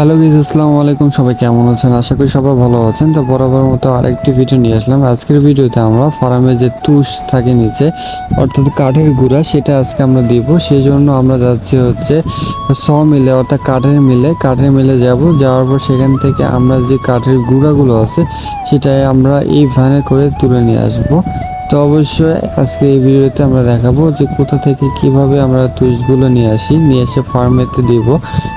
Hello গিজ আসসালামু আলাইকুম। সবাই কেমন আছেন? আশা করি সবাই ভালো আছেন। তো বরাবর মতো আরেকটি ভিডিও নিয়ে আসলাম। আজকের ভিডিওতে আমরা ফার্মে যে তুষ থাকে নিচে, অর্থাৎ কাঠের গুঁড়া, সেটা আজকে আমরা দিব। সেই জন্য আমরা যাচ্ছি হচ্ছে স মিলে, অর্থাৎ কাঠের মিলে কাঠের মিলে যাব। যাওয়ার পর সেখান থেকে আমরা যে কাঠের গুঁড়াগুলো আছে, সেটাই আমরা এই ভ্যানে করে তুলে নিয়ে আসব। তো অবশ্যই আজকে এই ভিডিওতে আমরা দেখাবো যে কোথা থেকে কীভাবে আমরা তুষগুলো নিয়ে আসি, নিয়ে এসে ফার্মেতে দিব।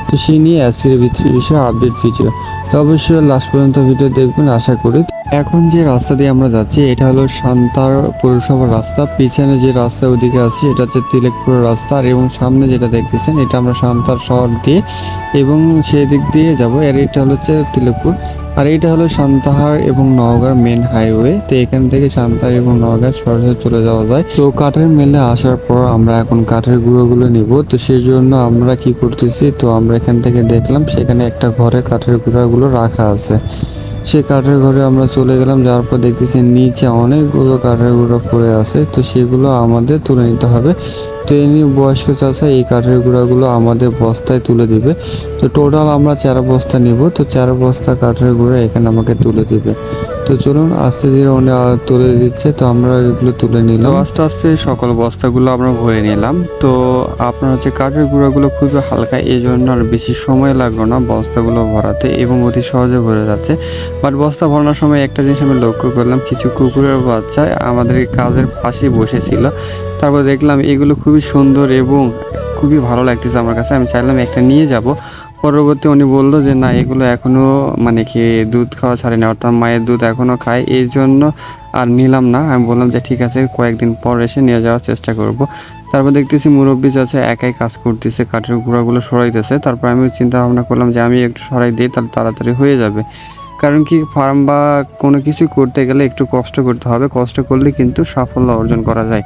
তো সেই নিয়ে আজকের বিষয়ে আপডেট ভিডিও তো অবশ্যই লাস্ট পর্যন্ত ভিডিও দেখবেন, আশা করি। এখন যে রাস্তা দিয়ে আমরা যাচ্ছি, এটা হলো সান্তার পৌরসভার রাস্তা। পিছনে যে রাস্তা ওদিকে আছে, এটা হচ্ছে তিলেকপুর রাস্তা। আর এবং সামনে যেটা দেখতেছেন, এটা আমরা সান্তার শহর দিয়ে এবং সেই দিক দিয়ে যাব। আর এটা হচ্ছে তিলেকপুর। আর এটা হলো সান্তাহার এবং নওগাঁর মেন হাইওয়ে তো এখান থেকে সান্তাহার এবং নওগাঁ সরাসরি চলে যাওয়া যায়। তো কাঠের মেলে আসার পর আমরা এখন কাঠের গুঁড়োগুলো নিব, তো সেই জন্য আমরা কি করতেছি, তো আমরা এখান থেকে দেখলাম সেখানে একটা ঘরে কাঠের গুঁড়াগুলো রাখা আছে। সে কাঠের ঘরে আমরা চলে গেলাম, যাওয়ার পর দেখতেছি নিচে অনেকগুলো কাঠের গুঁড়ো পড়ে আছে, তো সেগুলো আমাদের তুলে নিতে হবে। তো এমনি বয়স্ক চাষা এই কাঠের গুঁড়াগুলো আমাদের বস্তায় তুলে দিবে। তো টোটাল আমরা চার বস্তা নিব, তো চার বস্তা কাঠের গুঁড়া এখানে আমাকে তুলে দিবে। তো চলুন আস্তে ধীরে আহ, তুলে দিচ্ছে। তো আমরা এগুলো তুলে নিলাম। আস্তে আস্তে সকল বস্তাগুলো আমরা ভরে নিলাম। তো আপনার হচ্ছে কাঠের গুঁড়াগুলো খুবই হালকা এই জন্য আর বেশি সময় লাগল না বস্তাগুলো ভরাতে এবং অতি সহজে ভরে যাচ্ছে। বাট বস্তা ভরানোর সময় একটা জিনিস আমি লক্ষ্য করলাম কিছু কুকুরের বাচ্চা আমাদের কাজের পাশেই বসেছিল। তারপর দেখলাম এগুলো খুবই সুন্দর এবং খুবই ভালো লাগতেছে আমার কাছে। আমি চাইলাম একটা নিয়ে যাব। পরবর্তী উনি বলল যে, না, এগুলো এখনও মানে কি দুধ খাওয়া ছাড়ে না অর্থাৎ মায়ের দুধ এখনও খায় এই জন্য আর নিলাম না। আমি বললাম যে, ঠিক আছে, কয়েকদিন পর এসে নিয়ে যাওয়ার চেষ্টা করব। তারপর দেখতেছি মুরব্বী চাচা একাই কাজ করতেছে, কাঠের গুঁড়াগুলো সরাইতেছে। তারপর আমি চিন্তা ভাবনা করলাম যে, আমি একটু সরাই দিই, তাহলে তাড়াতাড়ি হয়ে যাবে। কারণ কি, ফার্ম বা কোনো কিছু করতে গেলে একটু কষ্ট করতে হবে। কষ্ট করলে কিন্তু সাফল্য অর্জন করা যায়।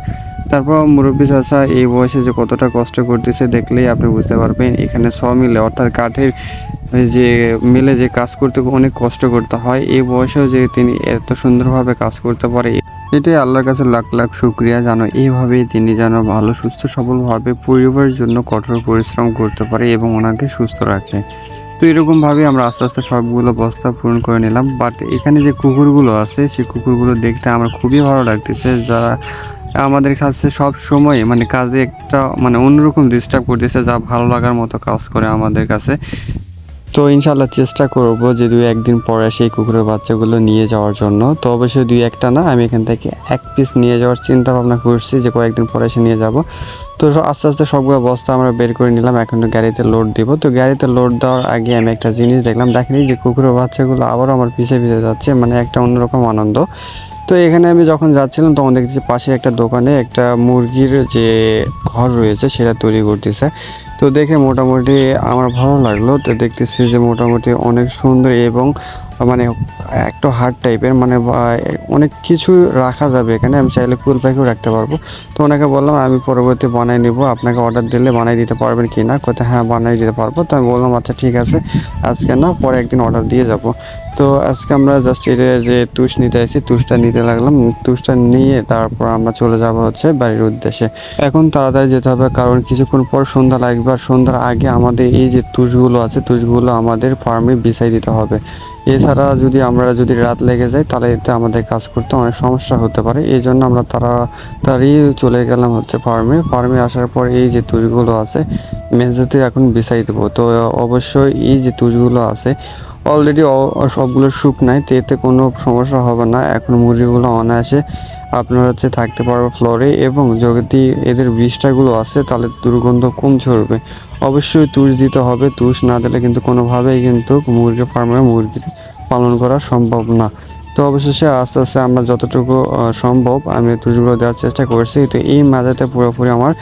তারপর মুরব্বী চাচা এই বয়সে যে কতটা কষ্ট করতেছে দেখলেই আপনি বুঝতে পারবেন। এখানে স মিলে অর্থাৎ কাঠের যে মিলে যে কাজ করতে অনেক কষ্ট করতে হয়, এই বয়সেও যে তিনি এত সুন্দরভাবে কাজ করতে পারে, এটাই আল্লাহর কাছে লাখ লাখ শুক্রিয়া। জানো এইভাবেই তিনি যেন ভালো, সুস্থ, সবলভাবে পরিবারের জন্য কঠোর পরিশ্রম করতে পারে এবং ওনাকে সুস্থ রাখে। তো এরকমভাবে আমরা আস্তে আস্তে সবগুলো বস্তা পূরণ করে নিলাম। বাট এখানে যে কুকুরগুলো আছে সেই কুকুরগুলো দেখতে আমার খুবই ভালো লাগতেছে। যারা আমাদের কাছে সব সময় মানে কাজে একটা মানে অন্যরকম ডিস্টার্ব করতেছে যা ভালো লাগার মতো কাজ করে আমাদের কাছে। তো ইনশাল্লাহ চেষ্টা করব যে দুই একদিন পরে সেই কুকুরের বাচ্চাগুলো নিয়ে যাওয়ার জন্য। তো অবশ্যই দুই একটা না, আমি এখান থেকে এক পিস নিয়ে যাওয়ার চিন্তা ভাবনা করছি যে কয়েকদিন পরে এসে নিয়ে যাব। তো আস্তে আস্তে সবগুলো বস্তা আমরা বের করে নিলাম, এখন গাড়িতে লোড দিব। তো গাড়িতে লোড দেওয়ার আগে আমি একটা জিনিস দেখলাম, দেখেনি যে কুকুরের বাচ্চাগুলো আবারও আমার পিছে পিছে যাচ্ছে মানে একটা অন্যরকম আনন্দ। তো এখানে আমি যখন যাচ্ছিলাম, তখন দেখছি পাশে একটা দোকানে একটা মুরগির যে ঘর রয়েছে, সেটা তৈরি করতেছে। তো দেখে মোটামুটি আমার ভালো লাগল। তো দেখতেছি যে মোটামুটি অনেক সুন্দর এবং মানে একটু হার্ড টাইপের মানে অনেক কিছু রাখা যাবে এখানে, আমি চাইলে কুল পাখিও রাখতে পারব। তো ওনাকে বললাম, আমি পরবর্তী বানাই নিব, আপনাকে অর্ডার দিলে বানাই দিতে পারবেন কি না? কোথায় হ্যাঁ বানাই দিতে পারব। তো আমি বললাম আচ্ছা ঠিক আছে, আজকে না, পরে একদিন অর্ডার দিয়ে যাব। তো আজকে আমরা জাস্ট এটা যে তুষ নিতে আসি তুষটা নিতে লাগলাম। তুষটা নিয়ে তারপর আমরা চলে যাব হচ্ছে বাড়ির উদ্দেশ্যে। এখন তাড়াতাড়ি যেতে হবে, কারণ কিছুক্ষণ পর সন্ধ্যা লাগবে, আর সন্ধ্যার আগে আমাদের এই যে তুষগুলো আছে, তুষগুলো আমাদের ফার্মে বিছাই দিতে হবে। এছাড়া যদি আমরা যদি রাত লেগে যায়, তাহলে এতে আমাদের কাজ করতে অনেক সমস্যা হতে পারে। এই জন্য আমরা তাড়াতাড়ি চলে গেলাম হচ্ছে ফার্মে ফার্মে আসার পর এই যে তুষগুলো আছে, মেঝেতে এখন বিছাই দেবো। তো অবশ্যই এই যে তুষগুলো আছে অলরেডি সবগুলো শুকনায় তো এতে কোনো সমস্যা হবে না। এখন মুরগিগুলো অনায়াসে আপনার হচ্ছে থাকতে পারবে ফ্লোরে এবং যদি এদের বিষটাগুলো আছে, তাহলে দুর্গন্ধ কম ছড়বে। অবশ্যই তুষ দিতে হবে। তুষ না দিলে কিন্তু কোনোভাবেই কিন্তু মুরগি ফার্মে মুরগি পালন করা সম্ভব না। তো অবশেষে আস্তে আস্তে আমরা যতটুকু সম্ভব আমি তুষগুলো দেওয়ার চেষ্টা করছি। তো এই মাঝেতে পুরোপুরি আমার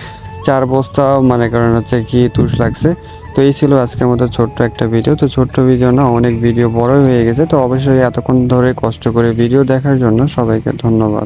চার বস্তা মানে কারণ হচ্ছে কি তুষ লাগছে। তো এই ছিল আজকের মতো ছোট্ট একটা ভিডিও তো ছোট্ট ভিডিও না অনেক ভিডিও বড়ই হয়ে গেছে। তো অবশ্যই এতক্ষণ ধরে কষ্ট করে ভিডিও দেখার জন্য সবাইকে ধন্যবাদ।